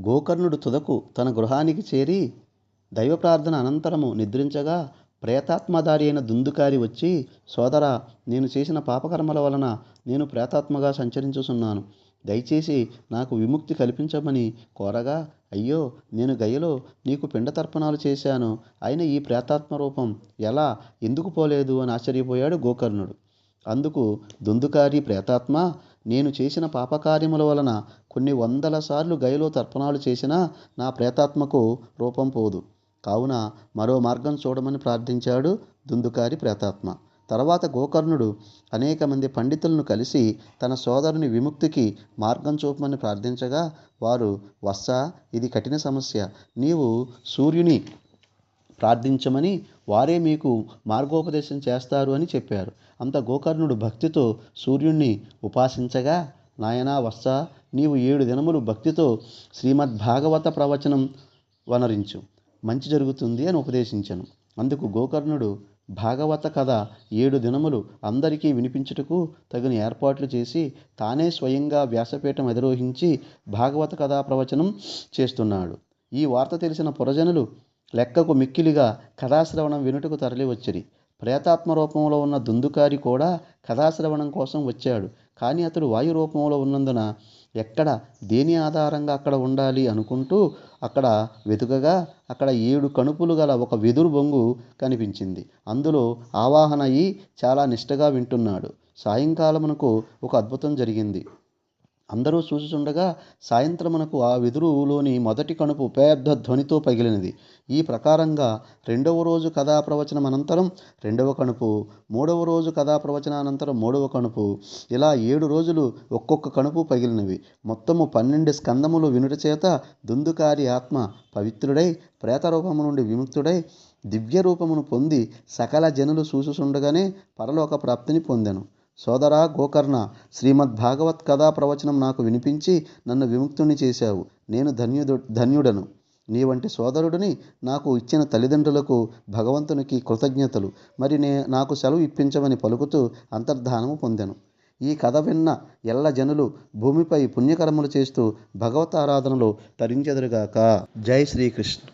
గోకర్ణుడు తుదకు తన గృహానికి చేరి దైవ ప్రార్థన అనంతరము నిద్రించగా ప్రేతాత్మధారి అయిన దుందుకారి వచ్చి సోదరా నేను చేసిన పాపకర్మల వలన నేను ప్రేతాత్మగా సంచరించుచున్నాను. దయచేసి నాకు విముక్తి కల్పించమని కోరగా అయ్యో నేను గయలో నీకు పిండ తర్పణాలు చేశాను. అయిన ఈ ప్రేతాత్మ రూపం ఎలా? ఎందుకు పోలేదు? అని ఆశ్చర్యపోయాడు గోకర్ణుడు. అందుకు దుందుకారి ప్రేతాత్మ నేను చేసిన పాపకార్యముల వలన కొన్ని వందల సార్లు గయలో తర్పణాలు చేసినా నా ప్రేతాత్మకు రూపం పోదు. కావున మరో మార్గం చూడమని ప్రార్థించాడు దుందుకారి ప్రేతాత్మ. తర్వాత గోకర్ణుడు అనేక మంది పండితులను కలిసి తన సోదరుని విముక్తికి మార్గం చూపమని ప్రార్థించగా వారు వత్స ఇది కఠిన సమస్య. నీవు సూర్యుని ప్రార్థించమని వారే మీకు మార్గోపదేశం చేస్తారు అని చెప్పారు. అంత గోకర్ణుడు భక్తితో సూర్యుణ్ణి ఉపాసించగా నాయనా వత్స నీవు ఏడు దినములు భక్తితో శ్రీమద్ భాగవత ప్రవచనం వనరించు. మంచి జరుగుతుంది అని ఉపదేశించను. అందుకు గోకర్ణుడు భాగవత కథ ఏడు దినములు అందరికీ వినిపించుటకు తగిన ఏర్పాట్లు చేసి తానే స్వయంగా వ్యాసపీఠం అధిరోహించి భాగవత కథా ప్రవచనం చేస్తున్నాడు. ఈ వార్త తెలిసిన పురజనులు లెక్కకు మిక్కిలిగా కథాశ్రవణం వినుటకు తరలివచ్చిరి ప్రేతాత్మ రూపంలో ఉన్న దుందుకారి కూడా కథాశ్రవణం కోసం వచ్చాడు. కానీ అతడు వాయు రూపంలో ఉన్నందున ఎక్కడ దేని ఆధారంగా అక్కడ ఉండాలి అనుకుంటూ అక్కడ వెతుకగా అక్కడ ఏడు కణుపులు గల ఒక వెదురు బొంగు కనిపించింది. అందులో ఆవాహన అయి చాలా నిష్టగా వింటున్నాడు. సాయంకాలమునకు ఒక అద్భుతం జరిగింది. అందరూ చూచుచుండగా సాయంత్రమునకు ఆ వెదురులోని మొదటి కణుపు పెద్ద ధ్వనితో పగిలినది. ఈ ప్రకారంగా రెండవ రోజు కథా ప్రవచనం అనంతరం రెండవ కణుపు మూడవ రోజు కథా ప్రవచనానంతరం మూడవ కణుపు ఇలా ఏడు రోజులు ఒక్కొక్క కణుపు పగిలినవి. మొత్తము పన్నెండు స్కందములు వినుట చేత దుందుకారి ఆత్మ పవిత్రుడై ప్రేతరూపము నుండి విముక్తుడై దివ్య రూపమును పొంది సకల జనులు చూసుచుండగానే పరలోక ప్రాప్తిని పొందెను. సోదరా గోకర్ణ శ్రీమద్ భాగవత్ కథా ప్రవచనం నాకు వినిపించి నన్ను విముక్తుని చేశావు. నేను ధన్యుడు ధన్యుడను. నీ వంటి సోదరుడిని నాకు ఇచ్చిన తల్లిదండ్రులకు భగవంతునికి కృతజ్ఞతలు. మరి నే నాకు సెలవు ఇప్పించమని పలుకుతూ అంతర్ధానము పొందాను. ఈ కథ విన్న ఎల్ల జనులు భూమిపై పుణ్యకర్మలు చేస్తూ భగవత్ ఆరాధనలో తరించెదరుగాక. జై శ్రీకృష్ణ.